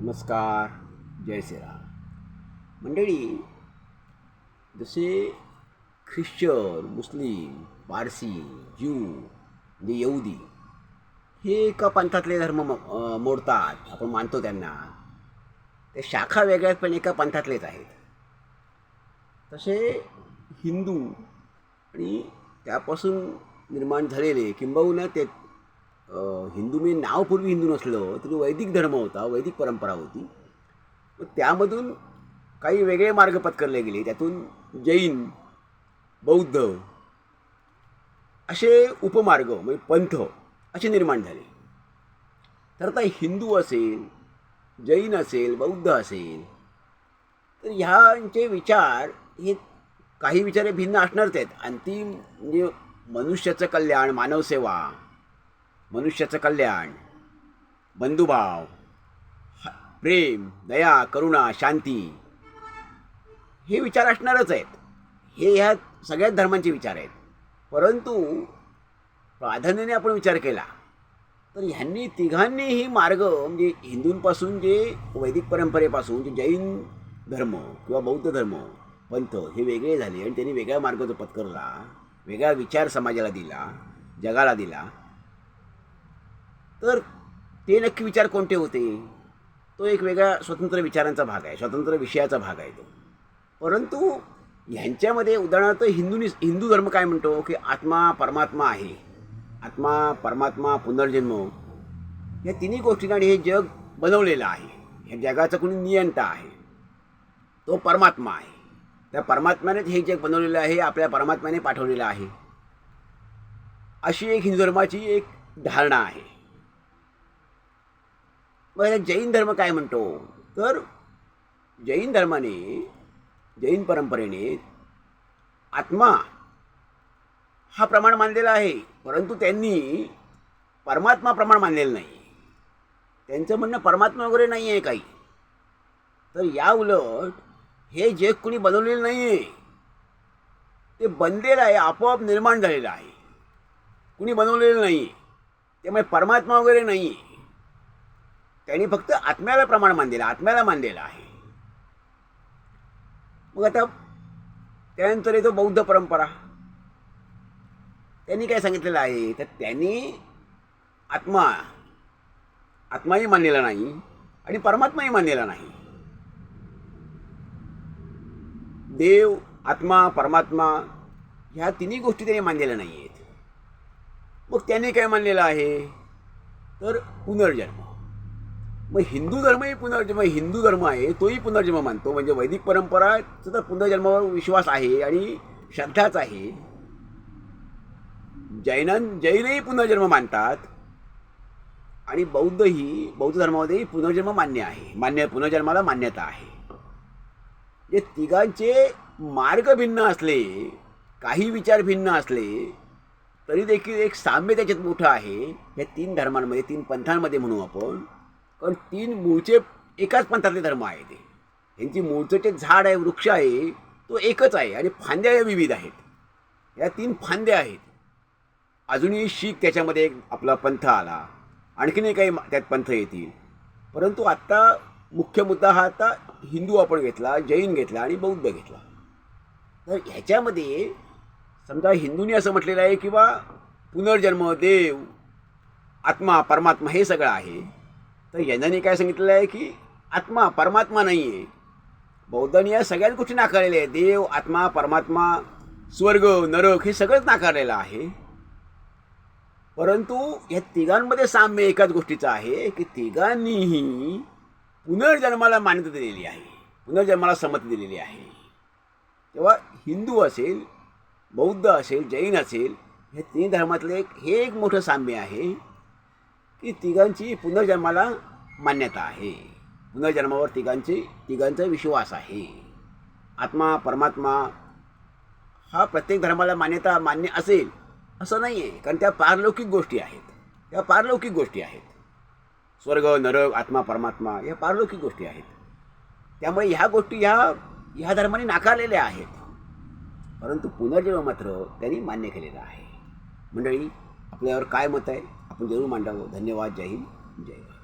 नमस्कार जय श्रीराम. मंडळी जसे ख्रिश्चन मुस्लिम पारसी ज्यू म्हणजे यहुदी हे एका पंथातले धर्म म- मोडतात आपण मानतो त्यांना. ते शाखा वेगळ्यात पण एका पंथातलेच आहेत. तसे हिंदू आणि त्यापासून निर्माण झालेले किंबहुना ते हिंदू मी नाव पूर्वी हिंदू नसलं तरी वैदिक धर्म होता वैदिक परंपरा होती. त्यामधून काही वेगळे मार्ग पत्करले गेले. त्यातून जैन बौद्ध असे उपमार्ग म्हणजे पंथ असे निर्माण झाले. तर आता हिंदू असेल जैन असेल बौद्ध असेल तर ह्यांचे विचार हे काही विचार भिन्न असणारच आहेत. अंतिम म्हणजे मनुष्याचं कल्याण मानवसेवा मनुष्याचं कल्याण बंधुभाव प्रेम दया करुणा शांती हे विचार असणारच आहेत. हे ह्या सगळ्याच धर्मांचे विचार आहेत. परंतु प्राधान्याने आपण विचार केला तर ह्यांनी तिघांनीही मार्ग म्हणजे हिंदूंपासून जे वैदिक परंपरेपासून जे जैन धर्म किंवा बौद्ध धर्म पंथ हे वेगळे झाले आणि त्यांनी वेगळा मार्ग जो पत्करला वेगळा विचार समाजाला दिला जगाला दिला. तर ते नक्की विचार कोणते होते? तो एक वेगळा स्वतंत्र विचारांचा भाग आहे स्वतंत्र विषयाचा भाग आहे तो. परंतु ह्यांच्यामध्ये उदाहरणार्थ हिंदूनी हिंदू धर्म काय म्हणतो? की आत्मा परमात्मा आहे. आत्मा परमात्मा पुनर्जन्म. या तिन्ही गोष्टींकडे हे जग बनवलेलं आहे. ह्या जगाचा कोणी नियंता आहे. तो परमात्मा आहे. त्या परमात्म्यानेच हे जग बनवलेलं आहे आपल्या परमात्म्याने पाठवलेलं आहे. अशी एक हिंदू धर्माची एक धारणा आहे. मग याला जैन धर्म काय म्हणतो? तर जैन धर्माने जैन परंपरेने आत्मा हा प्रमाण मानलेला आहे. परंतु त्यांनी परमात्मा प्रमाण मानलेलं नाही. त्यांचं म्हणणं परमात्मा वगैरे नाही आहे काही. तर या उलट हे जग कुणी बनवलेलं नाही आहे ते बनलेलं आहे आपोआप निर्माण झालेलं आहे. कुणी बनवलेलं नाही त्यामुळे परमात्मा वगैरे नाही आहे त्यांनी फक्त आत्म्याला प्रमाण मानलेलं आत्म्याला मानलेलं आहे. मग आता त्यानंतर येतो बौद्ध परंपरा. त्यांनी काय सांगितलेलं आहे? तर त्यांनी आत्मा आत्माही मानलेला नाही आणि परमात्माही मानलेला नाही. देव आत्मा परमात्मा ह्या तिन्ही गोष्टी त्यांनी मानलेल्या नाही आहेत मग त्यांनी काय मानलेलं आहे? तर पुनर्जन्म. मग हिंदू धर्मही पुनर्जन्म हिंदू धर्म आहे तोही पुनर्जन्म मानतो. म्हणजे वैदिक परंपरा तर पुनर्जन्मावर विश्वास आहे आणि श्रद्धाच आहे. जैनां जैनही पुनर्जन्म मानतात. आणि बौद्धही बौद्ध धर्मामध्येही पुनर्जन्म मान्य आहे. मान्य पुनर्जन्माला मान्यता आहे. जे तिघांचे मार्ग भिन्न असले काही विचार भिन्न असले तरी देखील एक साम्य त्याच्यात मोठं आहे. या तीन धर्मांमध्ये तीन पंथांमध्ये म्हणू आपण. कारण तीन मूळचे एकाच पंथातले धर्म आहे ते. त्यांची मूळचं जे झाड आहे वृक्ष आहे तो एकच आहे आणि फांद्या या विविध आहेत. या तीन फांद्या आहेत. अजूनही शीख त्याच्यामध्ये एक आपला पंथ आला. आणखीनही काही त्यात पंथ येतील. परंतु आत्ता मुख्य मुद्दा हा आता हिंदू आपण घेतला जैन घेतला आणि बौद्ध घेतला. तर ह्याच्यामध्ये समजा हिंदूंनी असं म्हटलेलं आहे किंवा पुनर्जन्म देव आत्मा परमात्मा हे सगळं आहे. तर यांनी काय सांगितलेलं आहे की आत्मा परमात्मा नाही आहे बौद्धांनी या सगळ्याच गोष्टी नाकारलेल्या आहेत. देव आत्मा परमात्मा स्वर्ग नरक हे सगळंच नाकारलेलं आहे. परंतु या तिघांमध्ये साम्य एकाच गोष्टीचं आहे की तिघांनीही पुनर्जन्माला मान्यता दिलेली आहे. पुनर्जन्माला संमती दिलेली आहे. तेव्हा हिंदू असेल बौद्ध असेल जैन असेल हे तीन धर्मातले एक हे एक मोठं साम्य आहे. की तिघांची पुनर्जन्माला मान्यता आहे. पुनर्जन्मावर तिघांची तिघांचा विश्वास आहे. आत्मा परमात्मा हा प्रत्येक धर्माला मान्यता मान्य असेल असं नाही आहे कारण त्या पारलौकिक गोष्टी आहेत. त्या पारलौकिक गोष्टी आहेत. स्वर्ग नरक आत्मा परमात्मा या पारलौकिक गोष्टी आहेत. त्यामुळे ह्या गोष्टी ह्या ह्या धर्माने नाकारलेल्या आहेत. परंतु पुनर्जन्म मात्र त्यांनी मान्य केलेला आहे. मंडळी आपल्यावर काय मत आहे? आपण जरूर मांडावं. धन्यवाद. जय हिंद. जय भारत.